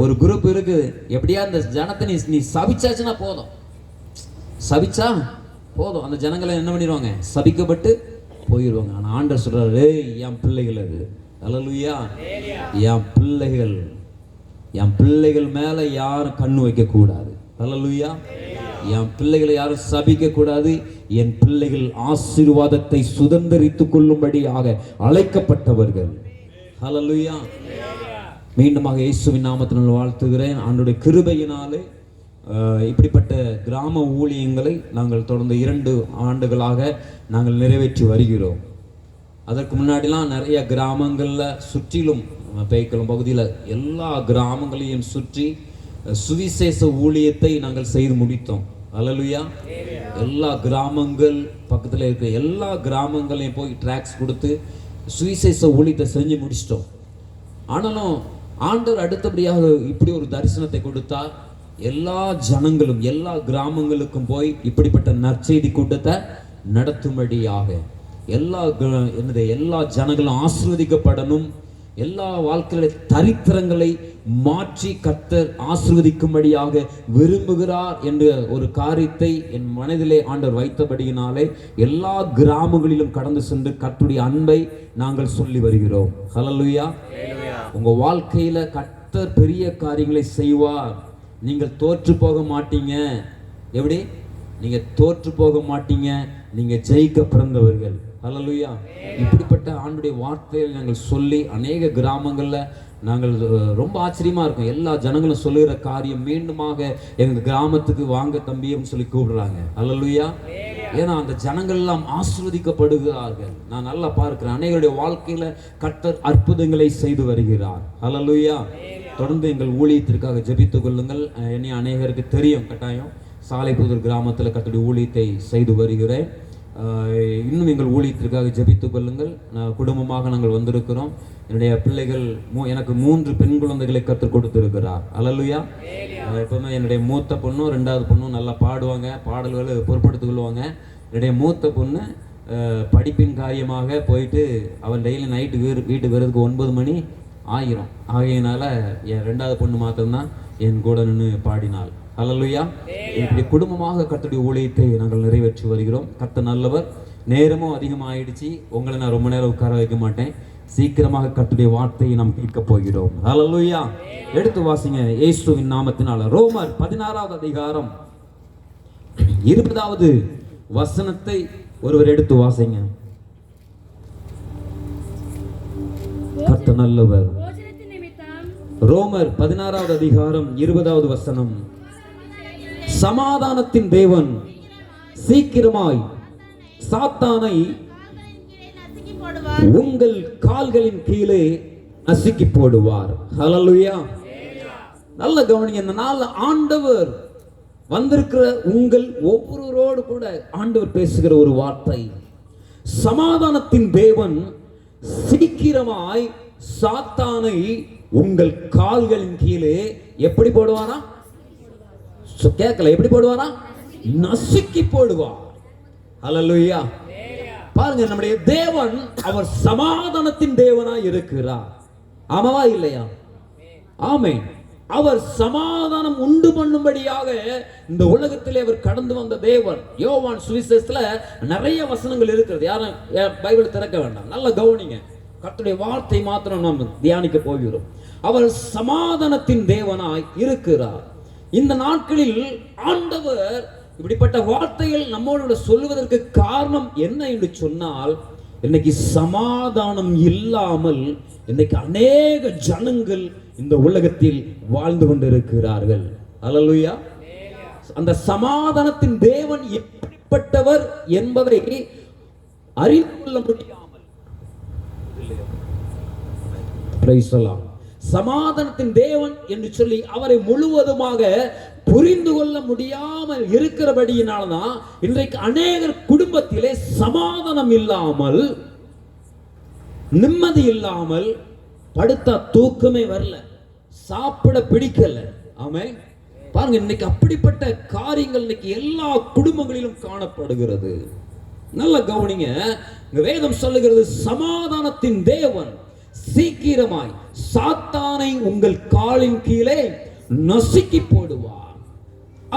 ஒரு குரூப் இருக்குது எப்படியா அந்த ஜனத்தை நீ நீ சபிச்சாச்சுன்னா போதும். சபிச்சா போதும். அந்த ஜனங்களை என்ன பண்ணிடுவாங்க? சபிக்கப்பட்டு போயிடுவாங்க. ஆனால் ஆண்டர் சொல்கிறாரு என் பிள்ளைகள் அது. அலலுயா என் பிள்ளைகள். என் பிள்ளைகள் மேல யாரும் கண் வைக்கக்கூடாது. அலலுயா என் பிள்ளைகளை யாரும் சபிக்க கூடாது என் பிள்ளைகள் ஆசீர்வாதத்தை சுதந்திரித்து கொள்ளும்படியாக அழைக்கப்பட்டவர்கள். ஹலலுயா மீண்டுமாக இயேசுவின் நாமத்தினால் வாழ்த்துகிறேன். ஆண்டுடைய கிருபையினாலே இப்படிப்பட்ட கிராம ஊழியங்களை நாங்கள் தொடர்ந்து இரண்டு ஆண்டுகளாக நாங்கள் நிறைவேற்றி வருகிறோம். அதற்கு முன்னாடிலாம் நிறைய கிராமங்களில் சுற்றிலும் அஹ், பேய்க்குளம் பகுதியில் எல்லா கிராமங்களையும் சுற்றி சுவிசேஷ ஊழியத்தை நாங்கள் செய்து முடித்தோம். அலலுயா எல்லா கிராமங்கள் பக்கத்தில் இருக்கிற எல்லா கிராமங்களையும் போய் ட்ராக்ஸ் கொடுத்து சுவிசேஷ ஊழியத்தை செஞ்சு முடிச்சிட்டோம். ஆனாலும் ஆண்டவர் அடுத்தபடியாக இப்படி ஒரு தரிசனத்தை கொடுத்தார் எல்லா ஜனங்களும் எல்லா கிராமங்களுக்கும் போய் இப்படிப்பட்ட நற்செய்தி கூட்டத்தை நடத்தும்படியாக எல்லா என்னது எல்லா ஜனங்களும் ஆசிர்வதிக்கப்படணும். எல்லா வாழ்க்கையில தரித்திரங்களை மாற்றி கத்தர் ஆசிர்வதிக்கும்படியாக விரும்புகிறார் என்ற ஒரு காரியத்தை என் மனதிலே ஆண்டவர் வைத்தபடியினாலே எல்லா கிராமங்களிலும் கடந்து சென்று கர்த்தருடைய அன்பை நாங்கள் சொல்லி வருகிறோம். ஹலலுயா உங்க வாழ்க்கையில கர்த்தர் பெரிய காரியங்களை செய்வார். நீங்கள் தோற்று போக மாட்டீங்க. எப்படி? நீங்க தோற்று போக மாட்டீங்க. நீங்க ஜெயிக்க பிறந்தவர்கள். ஹalleluya இப்படிப்பட்ட ஆண்டுடைய வார்த்தையை நாங்கள் சொல்லி அநேக கிராமங்களில் நாங்கள் ரொம்ப ஆச்சரியமாக இருக்கும். எல்லா ஜனங்களும் சொல்லுகிற காரியம் மீண்டுமாக எங்கள் கிராமத்துக்கு வாங்க தம்பியும் சொல்லி கூப்பிடுறாங்க. ஹalleluya ஏன்னா அந்த ஜனங்கள் எல்லாம் ஆசீர்வதிக்கப்படுகிறார்கள். நான் நல்லா பார்க்கிறேன். அநேகருடைய வாழ்க்கையில கர்த்தர் அற்புதங்களை செய்து வருகிறார். ஹalleluya. தொடர்ந்து எங்கள் ஊழியத்திற்காக ஜெபித்துக் கொள்ளுங்கள். அஹ், என்னை அநேகருக்கு தெரியும். கட்டாயம் சாலைப்புதூர் கிராமத்தில் கர்த்தருடைய ஊழியத்தை செய்து வருகிறேன். இன்னும் எங்கள் ஊழியத்திற்காக ஜெபித்துக் கொள்ளுங்கள். நான் குடும்பமாக நாங்கள் வந்திருக்கிறோம். என்னுடைய பிள்ளைகள் மூ- எனக்கு மூன்று பெண் குழந்தைகளை கற்றுக் கொடுத்திருக்கிறார். அலலுயா எப்பவுமே என்னுடைய மூத்த பொண்ணும் ரெண்டாவது பொண்ணும் நல்லா பாடுவாங்க பாடல்களை பொருட்படுத்திக் கொள்வாங்க. என்னுடைய மூத்த பொண்ணு படிப்பின் காரியமாக போயிட்டு அவன் டெய்லி நைட்டு வீடு வீட்டுக்கு வர்றதுக்கு ஒன்பது மணி ஆகிரும் ஆகையினால என் ரெண்டாவது பொண்ணு மாத்திரம்தான் என் கூட நின்று பாடினாள். அல்லலுயா இப்படி குடும்பமாக கர்த்தருடைய ஊழியத்தை நாங்கள் நிறைவேற்றி வருகிறோம். கர்த்த நல்லவர். நேரமும் அதிகமாயிடுச்சு. உங்களை நான் ரொம்ப நேரம் உட்கார வைக்க மாட்டேன். சீக்கிரமாக கர்த்தருடைய வார்த்தையை நாம் கேட்க போகிறோம். அல்லலுயா எடுத்து வாசிங்க. இயேசுவின் நாமத்தினால. ரோமர் பதினாறாவது அதிகாரம். இருபதாவது வசனத்தை ஒருவர் எடுத்து வாசிங்க. கர்த்த நல்லவர். ரோமர் பதினாறாவது அதிகாரம் இருபதாவது வசனம். சமாதானத்தின் தேவன். சீக்கிரமாய் சாத்தானை உங்கள் கால்களின் கீழே நசுக்கி போடுவார். ஹலலுயா நல்ல கவனிங்க இந்த நாள் ஆண்டவர் வந்திருக்கிற உங்கள் ஒவ்வொருவரோடு கூட ஆண்டவர் பேசுகிற ஒரு வார்த்தை. சமாதானத்தின் தேவன் சீக்கிரமாய் சாத்தானை உங்கள் கால்களின் கீழே எப்படி போடுவாரா கேட்கல எப்படி போடுவாரா நசுக்கி போடுவார் ஹalleluya. பாருங்க நம்முடைய தேவன் அவர் சமாதானத்தின் தேவனா இருக்கிறார். ஆமாவா இல்லையா? ஆமே அவர் சமாதானம் உண்டு பண்ணும்படியாக இந்த உலகத்திலே அவர் கடந்து வந்த தேவன். யோவான் சுவிசேஷத்துல நிறைய வசனங்கள் இருக்கிறது. யாரும் பைபிள் திறக்க வேண்டாம். நல்ல கவனிங்க. கத்துடைய வார்த்தை மாத்திரம் நாம் தியானிக்க போகிறோம். அவர் சமாதானத்தின் தேவனாய் இருக்கிறார். இந்த நாட்களில் ஆண்டவர் இப்படிப்பட்ட வார்த்தைகள் நம்மளோட சொல்லுவதற்கு காரணம் என்ன என்று சொன்னால் இன்னைக்கு சமாதானம் இல்லாமல் இன்னைக்கு அநேக ஜனங்கள் இந்த உலகத்தில் வாழ்ந்து கொண்டிருக்கிறார்கள். அலலுயா அந்த சமாதானத்தின் தேவன் எப்படிப்பட்டவர் என்பதை அறிந்து கொள்ள முடியாமல். பிரைஸ் the சமாதானத்தின் தேவன் என்று சொல்லி அவரை முழுவதுமாக புரிந்து கொள்ள முடியாமல் இருக்கிறபடியினால்தான் இன்றைக்கு அநேகர் குடும்பத்திலே சமாதானம் இல்லாமல் நிம்மதி இல்லாமல் படுத்தா தூக்கமே வரல சாப்பிட பிடிக்கல. ஆமென். பாருங்க இன்னைக்கு அப்படிப்பட்ட காரியங்கள் இன்னைக்கு எல்லா குடும்பங்களிலும் காணப்படுகிறது. நல்ல கவனிங்க. வேதம் சொல்லுகிறது சமாதானத்தின் தேவன் சீக்கிரமாய் சாத்தானை உங்கள் காலின் கீழே நசுக்கி போடுவார்.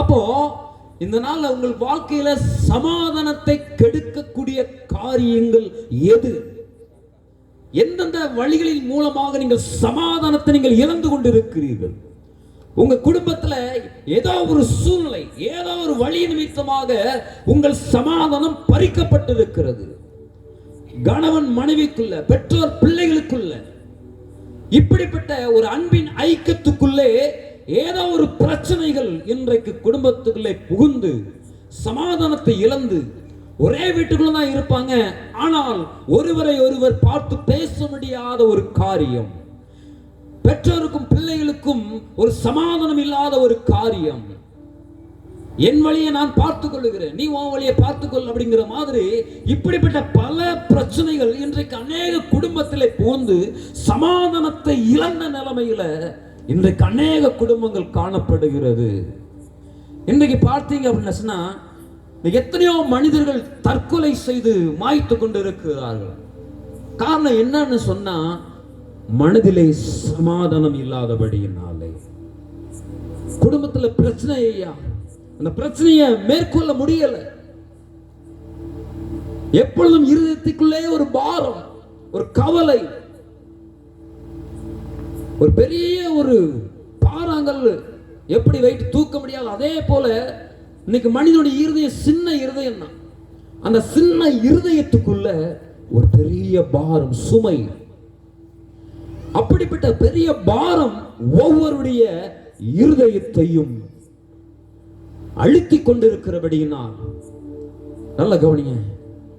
அப்போ இந்த நாள் உங்கள் வாழ்க்கையில சமாதானத்தை கெடுக்கக்கூடிய காரியங்கள் எது? எந்தெந்த வழிகளின் மூலமாக நீங்கள் சமாதானத்தை நீங்கள் இழந்து கொண்டிருக்கிறீர்கள்? உங்க குடும்பத்துல ஏதோ ஒரு சூழ்நிலை ஏதோ ஒரு வழி நிமித்தமாக உங்கள் சமாதானம் பறிக்கப்பட்டிருக்கிறது. கணவன் மனைவிக்குள்ள பெற்றோர் பிள்ளைகளுக்குள்ள இப்படிப்பட்ட ஒரு அன்பின் ஐக்கியத்துக்குள்ளே ஏதோ ஒரு பிரச்சனைகள் இன்றைக்கு குடும்பத்துக்குள்ளே புகுந்து சமாதானத்தை இழந்து ஒரே வீட்டுக்குள்ள தான் இருப்பாங்க. ஆனால் ஒருவரை ஒருவர் பார்த்து பேச முடியாத ஒரு காரியம் பெற்றோருக்கும் பிள்ளைகளுக்கும் ஒரு சமாதானம் இல்லாத ஒரு காரியம் என் வழியை நான் பார்த்துக் கொள்ளுகிறேன். நீ உன் வழியை பார்த்துக்கொள் அப்படிங்கிற மாதிரி இப்படிப்பட்ட பல பிரச்சனைகள் இன்றைக்கு அநேக குடும்பத்தில் புகுந்து சமாதானத்தை இழந்த நிலைமையில இன்றைக்கு அநேக குடும்பங்கள் காணப்படுகிறது. இன்றைக்கு பார்த்தீங்க அப்படின்னா சொன்னா, எத்தனையோ மனிதர்கள் தற்கொலை செய்து மாய்த்து கொண்டிருக்கிறார்கள். காரணம் என்னன்னு சொன்னா மனதிலே சமாதானம் இல்லாதபடியினாலே. குடும்பத்தில் பிரச்சனை ஐயா. அந்த பிரச்சனையை மேற்கொள்ள முடியல. எப்பொழுதும் இருதயத்துக்குள்ளே ஒரு பாரம் ஒரு கவலை ஒரு பெரிய ஒரு பாறாங்கல் எப்படி வெயிட் தூக்க முடியாது அதே போல இன்னைக்கு மனிதனுடைய இருதயம் சின்ன இருதயம் தான் அந்த சின்ன இருதயத்துக்குள்ள ஒரு பெரிய பாரம் சுமை. அப்படிப்பட்ட பெரிய பாரம் ஒவ்வொருடைய இருதயத்தையும் அழுத்தி கொண்டிருக்கிறபடியினால். நல்ல கவனிங்க.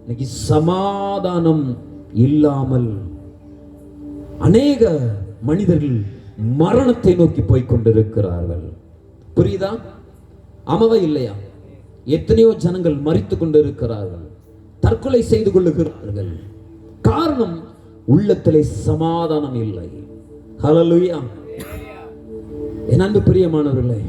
இன்னைக்கு சமாதானம் இல்லாமல் அநேக மனிதர்கள் மரணத்தை நோக்கி போய் கொண்டிருக்கிறார்கள். புரியுதா? அமவை இல்லையா? எத்தனையோ ஜனங்கள் மறித்து கொண்டிருக்கிறார்கள். தற்கொலை செய்து கொள்ளுகிறார்கள். காரணம் உள்ளத்திலே சமாதானம் இல்லை. ஹலலுயா என் அன்பு பிரியமானவர்களே